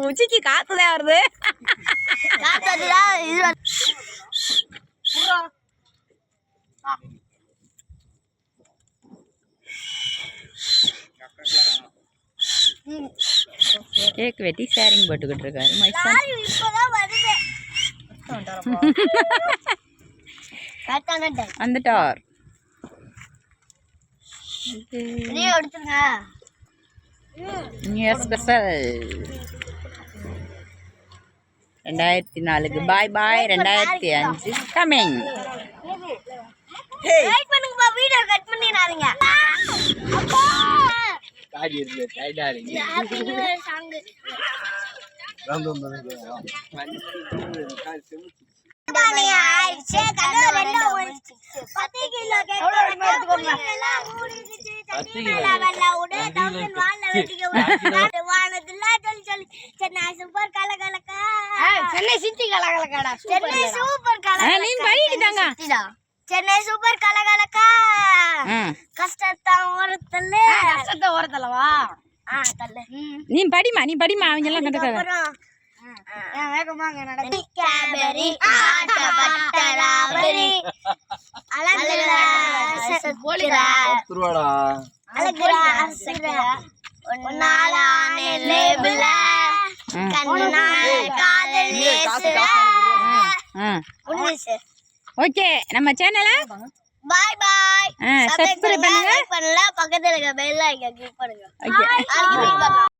உச்சிக்கு காத்துதான் வருது கேக் வெட்டி ஷேரிங் போட்டுக்கிட்டு இருக்காரு வந்துட்டார். நியூ ஸ்பெஷல் ரெண்டாயிரத்தி நாலுக்கு. பாய் பாய் ரெண்டாயிரத்தி அஞ்சு. கமிங் வெயிட் பண்ணுங்கப்பா வீடியோ கட் பண்ணிடாதீங்க. அப்பா. காடி இருக்கு. டைட்டா இருக்கு. ஹாப்பி நியூ இயர் சாங் ஆயிடுச்சு. கதை ரெண்டு ஒழிச்சு பத்து கிலோ சொல்லி சென்னை சூப்பர் கலகலக்கா. சென்னை சிட்டி கலகலக்காடா சென்னை சூப்பர் ஆ, நீங்க படிக்கிட்டாங்க சென்னை சூப்பர் கலகலக்கா. ம் கஷ்டத்தான் ஓரத்தல்ல கஷ்டத்தை ஓரத்தலவா நீ படிமா நீ படிமா அவங்க எல்லாம் கண்டுக்காத. வேகமாங்க நடக்கு. ஓகே நம்ம சேனலை பாய் பாய். subscribe பண்ணுங்க. பண்ணல. பக்கத்துல இருக்க பெல் ஐக்கன் கிளிக் பண்ணுங்க. ஓகே.